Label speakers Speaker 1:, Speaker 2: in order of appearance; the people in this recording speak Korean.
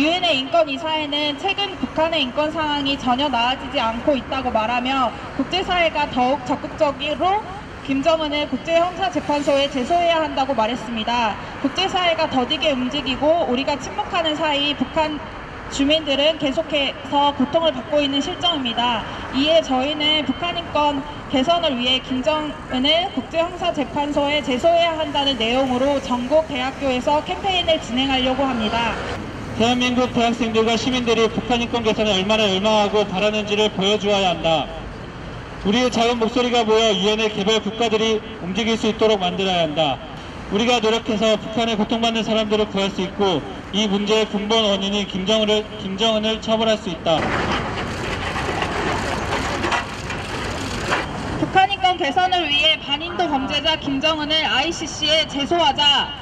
Speaker 1: 유엔의 인권이사회는 최근 북한의 인권 상황이 전혀 나아지지 않고 있다고 말하며 국제사회가 더욱 적극적으로 김정은을 국제형사재판소에 제소해야 한다고 말했습니다. 국제사회가 더디게 움직이고 우리가 침묵하는 사이 북한 주민들은 계속해서 고통을 받고 있는 실정입니다. 이에 저희는 북한 인권 개선을 위해 김정은을 국제형사재판소에 제소해야 한다는 내용으로 전국 대학교에서 캠페인을 진행하려고 합니다.
Speaker 2: 대한민국 대학생들과 시민들이 북한 인권 개선에 얼마나 열망하고 바라는지를 보여주어야 한다. 우리의 작은 목소리가 모여 유엔의 개별 국가들이 움직일 수 있도록 만들어야 한다. 우리가 노력해서 북한에 고통받는 사람들을 구할 수 있고 이 문제의 근본 원인인 김정은을, 김정은을 처벌할 수 있다.
Speaker 1: 북한 인권 개선을 위해 반인도 범죄자 김정은을 ICC에 제소하자.